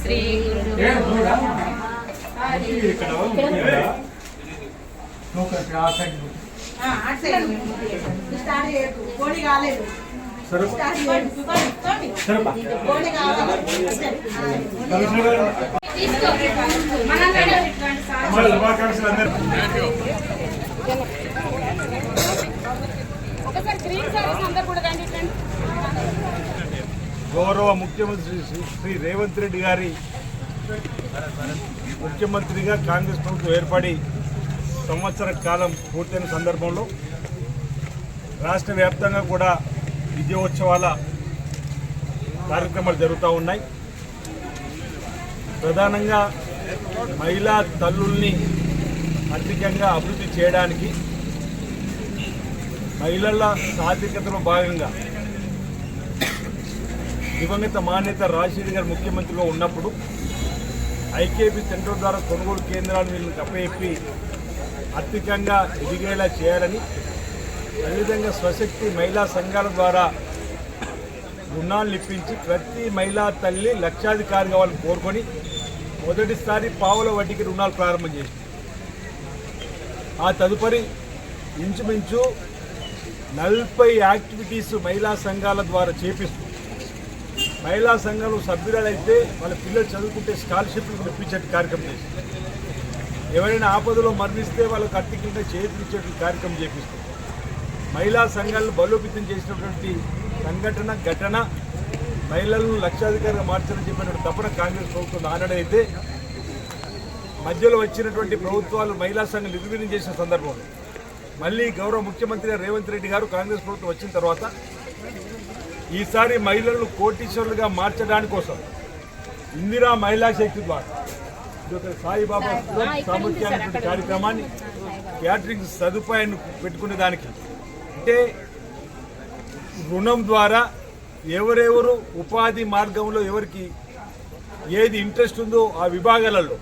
శ్రీ ఆ, అటు side start చేయకు కోడి కాలేదు గౌరవ ముఖ్యమంత్రి శ్రీ- శ్రీ రేవంత్ రెడ్డి గారి ముఖ్యమంత్రిగా కాంగ్రెస్ ప్రభుత్వం ఏర్పడి సంవత్సర కాలం పూర్తయిన సందర్భంలో రాష్ట్ర వ్యాప్తంగా కూడా విజయోత్సవాల కార్యక్రమాలు జరుగుతూ ఉన్నాయి. ప్రధానంగా మహిళా తల్లుల్ని ఆర్థికంగా అభివృద్ధి చేయడానికి మహిళల సాధికతలో భాగంగా దివంగత మాన్యత రాజశేఖర్ గారు ముఖ్యమంత్రిగా ఉన్నప్పుడు ఐకేపీ సెంటర్ ద్వారా కొనుగోలు కేంద్రాలు వీళ్ళని అప్పచెప్పి ఆర్థికంగా ఎదిగేలా చేయాలని అదేవిధంగా స్వశక్తి మహిళా సంఘాల ద్వారా రుణాలు ఇప్పించి ప్రతి మహిళా తల్లి లక్షాధికారి కావాలని కోరుకొని మొదటిసారి పావుల వడ్డీకి రుణాలు ప్రారంభం చేసింది. ఆ తదుపరి ఇంచుమించు నలభై యాక్టివిటీస్ మహిళా సంఘాల ద్వారా చేపిస్తూ మహిళా సంఘాలు సభ్యురాలైతే వాళ్ళ పిల్లలు చదువుకుంటే స్కాలర్షిప్లు ఇప్పించే కార్యక్రమం చేసింది. ఎవరైనా ఆపదలో మరణిస్తే వాళ్ళకి అర్థికంగా చేతికిచ్చే కార్యక్రమం చేపిస్తుంది మహిళా సంఘాలను బలోపేతం చేసినటువంటి సంఘటన ఘటన మహిళలను లక్షాధికారిగా మార్చాలని చెప్పినటువంటి తపన కాంగ్రెస్ ప్రభుత్వం ఆనాడైతే మధ్యలో వచ్చినటువంటి ప్రభుత్వాలు మహిళా సంఘం నిర్వీర్యం చేసిన సందర్భంలో మళ్ళీ గౌరవ ముఖ్యమంత్రి రేవంత్ రెడ్డి గారు కాంగ్రెస్ ప్రభుత్వం వచ్చిన తర్వాత ఈసారి మహిళలను కోటీశ్వరులుగా మార్చడానికి కోసం ఇందిరా మహిళా శక్తి ద్వారా సాయిబాబా సామర్థ్యాన్ని కార్యక్రమాన్ని క్యాటరింగ్ సదుపాయాన్ని పెట్టుకునే దానికి అంటే రుణం ద్వారా ఎవరెవరు ఉపాధి మార్గంలో ఎవరికి ఏది ఇంట్రెస్ట్ ఉందో ఆ విభాగాలలో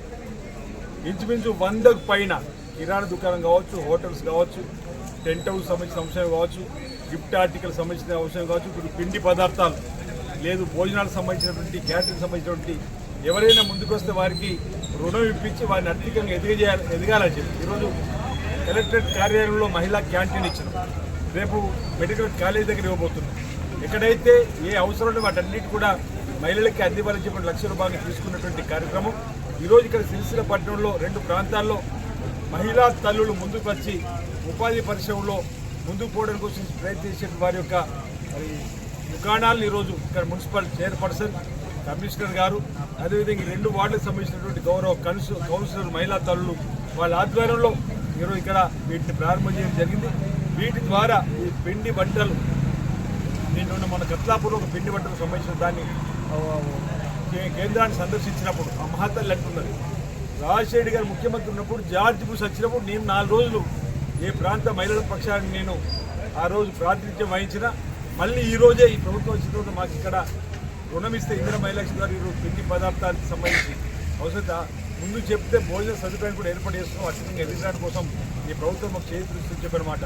ఇంచుమించు వందకు పైన కిరాణా దుకాణం కావచ్చు హోటల్స్ కావచ్చు టెంట్ హౌస్ సంబంధించిన అంశం కావచ్చు గిఫ్ట్ ఆర్టికల్ సంబంధించిన అంశం కావచ్చు ఇప్పుడు పిండి పదార్థాలు లేదు భోజనాలకు సంబంధించినటువంటి క్యాటరింగ్ సంబంధించినటువంటి ఎవరైనా ముందుకొస్తే వారికి రుణం ఇప్పించి వారిని ఆర్థికంగా ఎదిగజేయాలి ఎదగాలని చెప్పి. ఈరోజు కలెక్టరేట్ కార్యాలయంలో మహిళా క్యాంటీన్ ఇచ్చినాం. రేపు మెడికల్ కాలేజ్ దగ్గర ఇవ్వబోతున్నాం. ఎక్కడైతే ఏ అవసరం వాటన్నిటి కూడా మహిళలకి అందివ్వాలని లక్ష రూపాయలు తీసుకున్నటువంటి కార్యక్రమం. ఈరోజు ఇక్కడ సిరిసిల్ల పట్టణంలో రెండు ప్రాంతాల్లో మహిళా తల్లులు ముందుకు వచ్చి ఉపాధి పరిశ్రమలో ముందుకు పోవడానికి కోసం ప్రయత్నించిన వారి యొక్క మరి దుకాణాలను ఈరోజు ఇక్కడ మున్సిపల్ చైర్పర్సన్ కమిషనర్ గారు అదేవిధంగా ఈ రెండు వార్డులకు సంబంధించినటువంటి గౌరవ కౌన్సిలర్ మహిళా తల్లులు వాళ్ళ ఆధ్వర్యంలో ఈరోజు ఇక్కడ వీటిని ప్రారంభం చేయడం జరిగింది. వీటి ద్వారా ఈ పిండి వంటలు నేను మన కత్లాపూర్లో ఒక పిండి వంటలకు సంబంధించిన దాన్ని కేంద్రాన్ని సందర్శించినప్పుడు ఆ మహాతల్లి అంటున్నది రాజశేఖర్ గారు ముఖ్యమంత్రి ఉన్నప్పుడు జార్జ్ బుష్ వచ్చినప్పుడు నేను నాలుగు రోజులు ఏ ప్రాంత మహిళల పక్షాన్ని నేను ఆ రోజు ప్రాతినిధ్యం వహించిన. మళ్ళీ ఈ రోజే ఈ ప్రభుత్వం వచ్చిన తర్వాత మాకు ఇక్కడ రుణం ఇస్తే ఇందిర మహిళకి ద్వారా ఈరోజు పిండి పదార్థాలకు సంబంధించి అవసరత ముందు చెప్తే భోజన సదుపాయం కూడా ఏర్పాటు చేస్తున్నాం. అత్యంతంగా ఎదిగడానికి కోసం ఈ ప్రభుత్వం మాకు చేతి చెప్పనమాట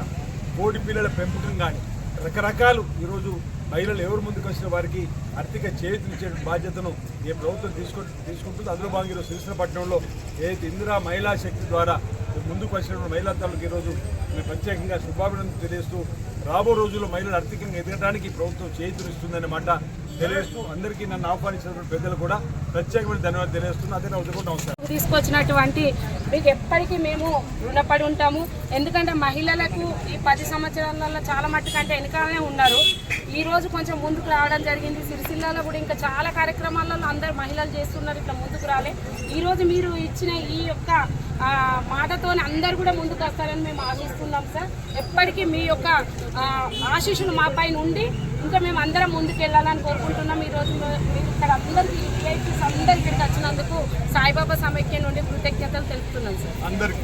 కోడి పిల్లల పెంపకం కానీ రకరకాలు ఈరోజు మహిళలు ఎవరు ముందుకు వచ్చిన వారికి ఆర్థిక చేతులిచ్చే బాధ్యతను ఈ ప్రభుత్వం తీసుకు తీసుకుంటుంది అందులో భాగంగా ఈరోజు ఏదైతే ఇందిరా మహిళా శక్తి ద్వారా ముందుకు వచ్చినటువంటి మహిళా తల్లులకు ఈరోజు మేము ప్రత్యేకంగా శుభాభినందనలు తెలియజేస్తూ రాబో రోజుల్లో మహిళలు ఆర్థికంగా ఎదగడానికి ప్రభుత్వం చేతులిస్తుందనే తెలియజేస్తూ అందరికీ నన్ను ఆహ్వానించినటువంటి పెద్దలు కూడా ప్రత్యేకమైన ధన్యవాదాలు తెలియజేస్తున్నా. అదే ఉదయం నమస్కారం. తీసుకొచ్చినటువంటి మీకు ఎప్పటికీ మేము రుణపడి ఉంటాము. ఎందుకంటే మహిళలకు ఈ పది సంవత్సరాలలో చాలా మట్టుకంటే వెనకాలనే ఉన్నారు. ఈ రోజు కొంచెం ముందుకు రావడం జరిగింది. సిరిసిల్లాలో కూడా ఇంకా చాలా కార్యక్రమాలలో అందరు మహిళలు చేస్తున్నారు. ఇట్లా ముందుకు రాలే. ఈరోజు మీరు ఇచ్చిన ఈ యొక్క మాటతోనే అందరు కూడా ముందుకు వస్తారని మేము ఆశిస్తున్నాం సార్. ఎప్పటికీ మీ యొక్క ఆశీస్సులు మా పైన ఉండి ఇంకా మేము అందరం ముందుకు వెళ్ళాలని కోరుకుంటున్నాం. ఈ రోజు మీరు ఇక్కడ అందరికీ విఐపీస్ అందరు ఇక్కడికి వచ్చినందుకు సాయిబాబా సమైక్య నుండి కృతజ్ఞతలు తెలుపుతున్నాం సార్. అందరికీ.